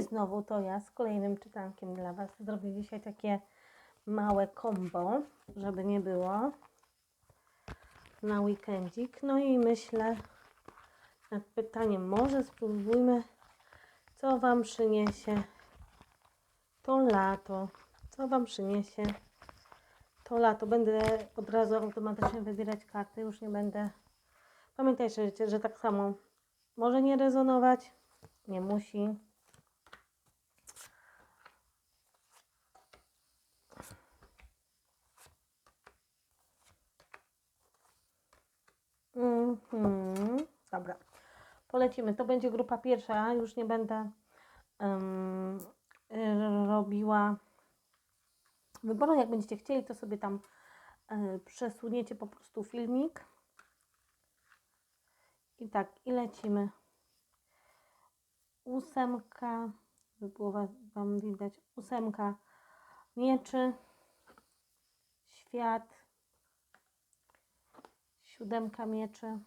znowu to ja z kolejnym czytankiem dla Was. Zrobię dzisiaj takie małe combo, żeby nie było na weekendzik. No i myślę nad pytaniem, może spróbujmy, co Wam przyniesie to lato. Co Wam przyniesie to lato. Będę od razu automatycznie wybierać karty, już nie będę. Pamiętajcie, że tak samo może nie rezonować, nie musi. Mhm. Dobra. Polecimy. To będzie grupa pierwsza. Już nie będę y, robiła wyboru. Jak będziecie chcieli, to sobie tam y, przesuniecie po prostu filmik. I tak, i lecimy. Ósemka, by było wa- Wam widać, ósemka mieczy, świat, siódemka mieczy,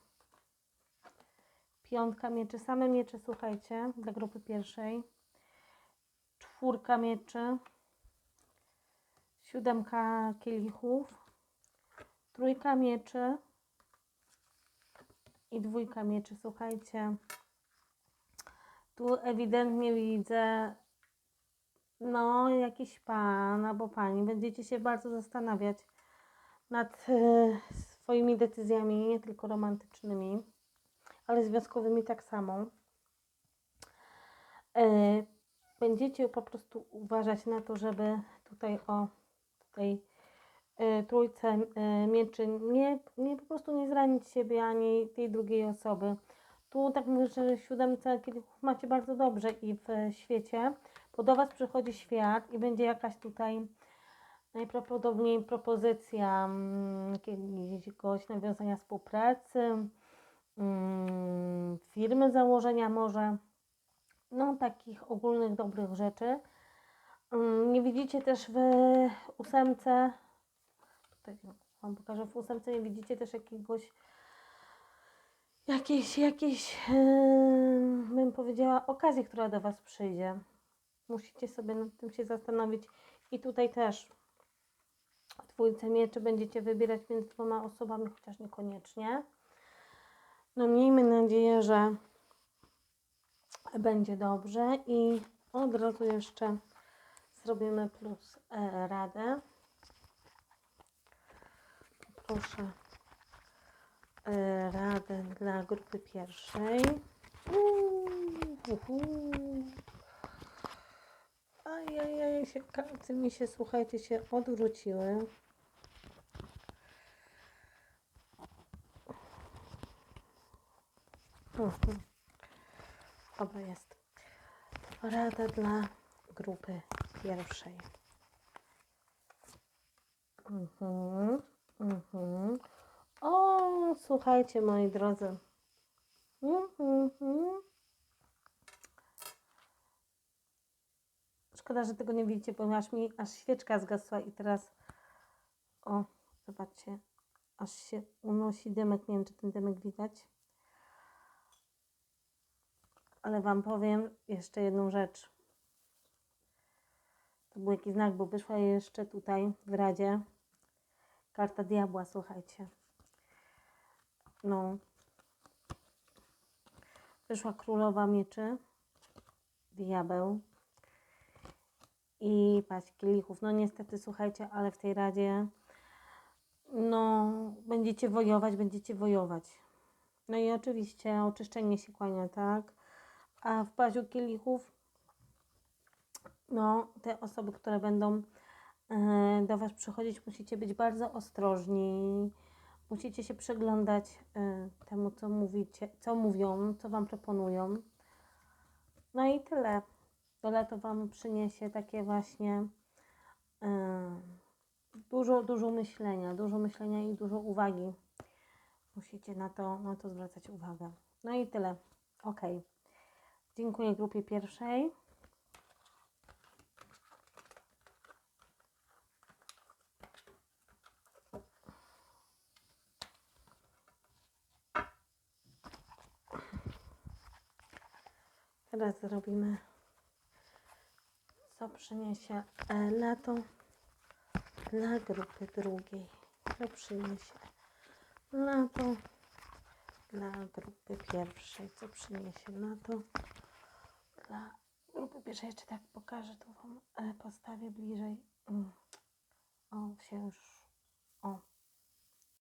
piątka mieczy, same miecze, słuchajcie, dla grupy pierwszej, czwórka mieczy, siódemka kielichów, trójka mieczy. I dwójka mieczy, słuchajcie. Tu ewidentnie widzę, no, jakiś pan albo pani. Będziecie się bardzo zastanawiać nad e, swoimi decyzjami, nie tylko romantycznymi, ale związkowymi tak samo. E, będziecie po prostu uważać na to, żeby tutaj o tej e, trójce e, mieczy nie, nie po prostu nie zranić siebie ani tej drugiej osoby. Tu tak mówię, że siódemce kielichów macie bardzo dobrze i w świecie, bo do Was przychodzi świat i będzie jakaś tutaj najprawdopodobniej propozycja mm, jakiegoś nawiązania współpracy, firmy założenia może, no takich ogólnych dobrych rzeczy. Mm, Nie widzicie też w ósemce, tutaj Wam pokażę, w ósemce nie widzicie też jakiegoś jakiejś, jakiejś em, bym powiedziała, okazji, która do Was przyjdzie. Musicie sobie nad tym się zastanowić. I tutaj też w dwójce mieczy będziecie wybierać między dwoma osobami, chociaż niekoniecznie. No miejmy nadzieję, że będzie dobrze i od razu jeszcze zrobimy plus e, radę. Proszę e, radę dla grupy pierwszej. Ajajaj, się, karty mi się, słuchajcie, się odwróciły. Mhm. Dobra, jest. Rada dla grupy pierwszej. Mhm, mhm. O, słuchajcie, moi drodzy. Mhm. Szkoda, że tego nie widzicie, ponieważ mi aż świeczka zgasła i teraz. O, zobaczcie, aż się unosi dymek. Nie wiem, czy ten dymek widać. Ale Wam powiem jeszcze jedną rzecz. To był jakiś znak, bo wyszła jeszcze tutaj w Radzie karta diabła, słuchajcie. No. Wyszła królowa mieczy, diabeł i paść kielichów. No niestety, słuchajcie, ale w tej Radzie no będziecie wojować, będziecie wojować. No i oczywiście oczyszczenie się kłania, tak? A w paziu kielichów no, te osoby, które będą e, do Was przychodzić, musicie być bardzo ostrożni. Musicie się przyglądać e, temu, co mówicie, co mówią, co Wam proponują. No i tyle. To lato Wam przyniesie takie właśnie e, dużo, dużo myślenia, dużo myślenia i dużo uwagi. Musicie na to, na to zwracać uwagę. No i tyle. Ok. Dziękuję grupie pierwszej. Teraz zrobimy co przyniesie lato dla grupy drugiej. Co przyniesie lato dla grupy pierwszej. Co przyniesie lato dla grupy pierwszej. Jeszcze tak pokażę, tu Wam e, postawię bliżej. Mm. O, się już. O,